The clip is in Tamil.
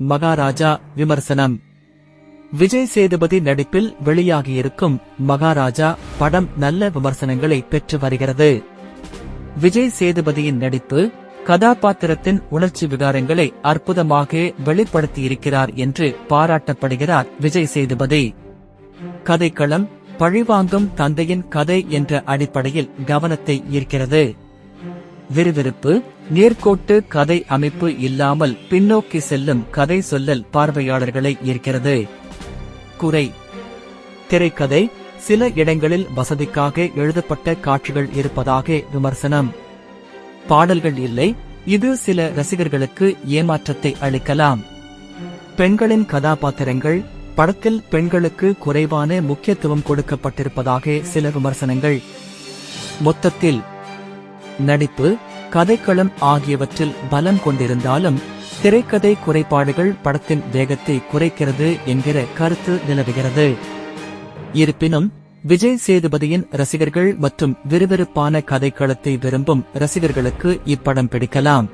மகாராஜா விமர்சனம். விஜய் சேதுபதி நடிப்பில் வெளியாகியிருக்கும் மகாராஜா படம் நல்ல விமர்சனங்களை பெற்று வருகிறது. விஜய் சேதுபதியின் நடிப்பு கதாபாத்திரத்தின் உணர்ச்சி விகாரங்களை அற்புதமாக வெளிப்படுத்தியிருக்கிறார் என்று பாராட்டப்படுகிறார் விஜய் சேதுபதி. கதைக்களம் பழிவாங்கும் தந்தையின் கதை என்ற அடிப்படையில் கவனத்தை ஈர்க்கிறது. விறுவிறுப்பு நேர்கோட்டு கதை அமைப்பு இல்லாமல் பின்னோக்கி செல்லும் கதை சொல்லல் பார்வையாளர்களை ஈர்க்கிறது. குறை. திரைக்கதை சில இடங்களில் வசதிக்காக எழுதப்பட்ட காட்சிகள் இருப்பதாக விமர்சனம். பாடல்கள் இல்லை இது சில ரசிகர்களுக்கு ஏமாற்றத்தை அளிக்கலாம். பெண்களின் கதாபாத்திரங்கள் படத்தில் பெண்களுக்கு குறைவான முக்கியத்துவம் கொடுக்கப்பட்டிருப்பதாக சில விமர்சனங்கள். மொத்தத்தில் நடிப்பு கதைக்களம் ஆகியவற்றில் பலம் கொண்டிருந்தாலும் திரைக்கதை குறைபாடுகள் படத்தின் வேகத்தை குறைக்கிறது என்கிற கருத்து நிலவுகிறது. இருப்பினும் விஜய் சேதுபதியின் ரசிகர்கள் மற்றும் விறுவிறுப்பான கதைக்களத்தை விரும்பும் ரசிகர்களுக்கு இப்படம் பிடிக்கலாம்.